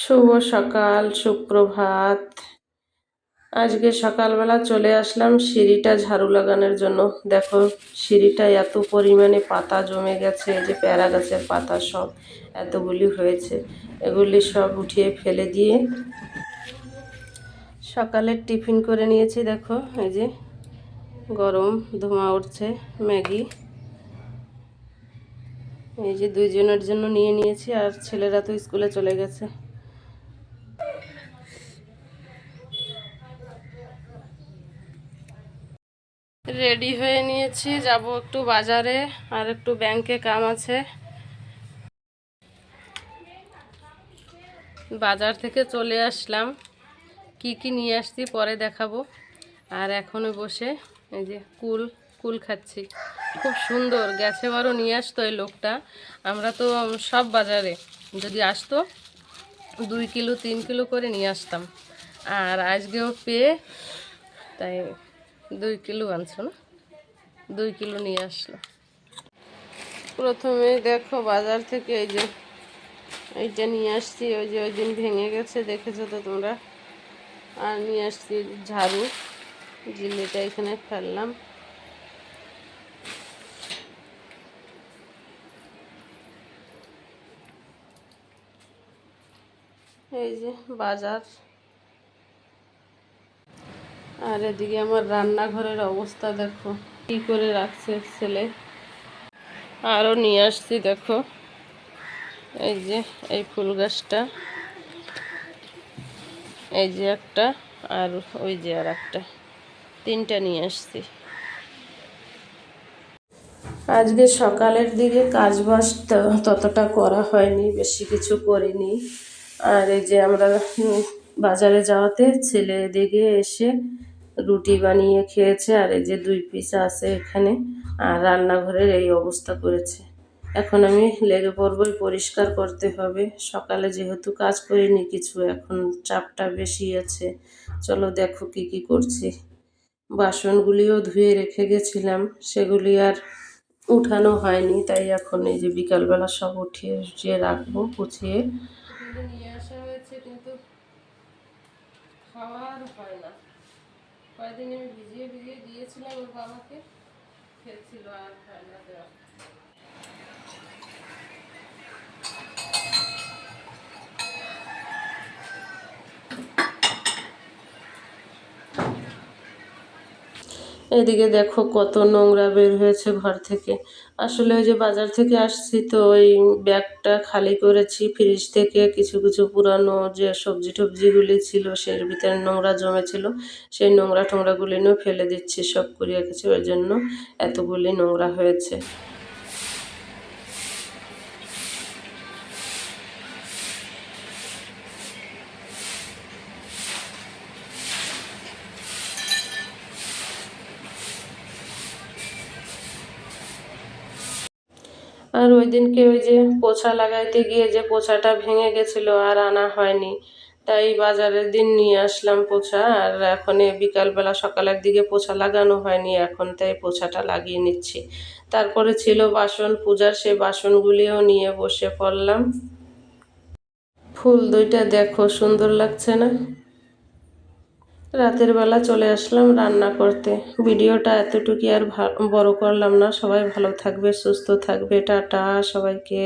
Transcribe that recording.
শুভ সকাল, সুপ্রভাত। আজকে সকালবেলা চলে আসলাম সিঁড়িটা ঝাড়ু লাগানোর জন্য। দেখো, সিঁড়িটা এত পরিমাণে পাতা জমে গেছে যে প্যারা গাছের পাতা সব এতগুলি হয়েছে, এগুলি সব উঠিয়ে ফেলে দিয়ে সকালের টিফিন করে নিয়েছি। দেখো, এই যে গরম ধোঁয়া উঠছে, ম্যাগি। এই যে দুইজনের জন্য নিয়ে নিয়েছি, আর ছেলেরা তো স্কুলে চলে গেছে। রেডি হয়ে নিয়েছি, যাব একটু বাজারে, আর একটু ব্যাংকে কাম আছে। বাজার থেকে চলে আসলাম। কি কি নিয়ে আসছি পরে দেখাবো। আর এখনও বসে এই যে কুল কুল খাচ্ছি। খুব সুন্দর, গেছে বারও নিয়ে আসতো এই লোকটা। আমরা তো সব বাজারে, যদি আসতো, দুই কিলো, তিন কিলো করে নিয়ে আসতাম। আর আজকেও পেয়ে, তাই দুই কিলো আনছো না? দুই কিলো নিয়ে আসলো। প্রথমে দেখো বাজার থেকে এই যে এইটা নিয়ে আসছি, ওই যে ওই দিন ভেঙে গেছে, দেখেছ তো তোমরা? আর নিয়ে আসছি ঝাড়ু, জিলেটা এখানে ফেললাম। এই যে বাজার। আর এদিকে আমার রান্নাঘরের অবস্থা দেখো। কি করে রাখছে ছেলে? আরও নিয়ে আসছি, দেখো। এই যে, এই ফুল গাছটা। এই যে একটা, আর ওই যে আর একটা। তিনটা নিয়ে আসছি। আজকে সকালের দিকে কাজ বাজ ততটা করা হয়নি, বেশি কিছু করিনি। আর এই যে আমরা বাজারে যাওয়াতে ছেলে দিকে এসে রুটি বানিয়ে খেয়েছে আর এই যে দুই পিস আছে এখানে। আর রান্নাঘরের এই অবস্থা করেছে। এখন আমি লেগে পড়বই, পরিষ্কার করতে হবে। সকালে যেহেতু কাজ করিনি, কিছু এখন চাপটা বেশি আছে। চলো দেখো কি কি করছি। বাসনগুলিও ধুয়ে রেখে গেছিলাম, সেগুলি আর উঠানো হয়নি, তাই এখন এই যে বিকালবেলা সব উঠিয়ে উঠিয়ে রাখব, গুছিয়ে। নিয়ে আসা হয়েছে, কিন্তু খাওয়ার না। কয়েকদিন আমি ভিজিয়ে ভিজিয়ে দিয়েছিলাম ওর বাবাকে খেয়েছিল আর হয় দেওয়া। এদিকে দেখো কত নোংরা বের হয়েছে ঘর থেকে। আসলে ওই যে বাজার থেকে আসছি তো ওই ব্যাগটা খালি করেছি ফ্রিজ থেকে কিছু কিছু পুরানো যে সবজি টবজিগুলি ছিল সের ভিতরে নোংরা জমেছিল। সেই নোংরা টোংরাগুলি নিয়েও ফেলে দিচ্ছি সব করিয়া কিছু ওই জন্য এতগুলি নোংরা হয়েছে। আর ওই দিনকে ওই যে পোছা লাগাইতে গিয়ে যে পোছাটা ভেঙে গেছিল আর আনা হয়নি, তাই বাজারের দিন নিয়ে আসলাম পোছা। আর এখন বিকালবেলা সকালের দিকে পোছা লাগানো হয়নি, এখন তাই পোছাটা লাগিয়ে নিচ্ছি। তারপরে ছিল বাসন, পূজার সেই বাসনগুলিও নিয়ে বসে পড়লাম। ফুল দুইটা দেখো, সুন্দর লাগছে না? রাতের বেলা চলে আসলাম রান্না করতে। ভিডিওটা এতটুকু আর বড় করলাম না। সবাই ভালো থাকবে, সুস্থ থাকবে। টাটা সবাইকে।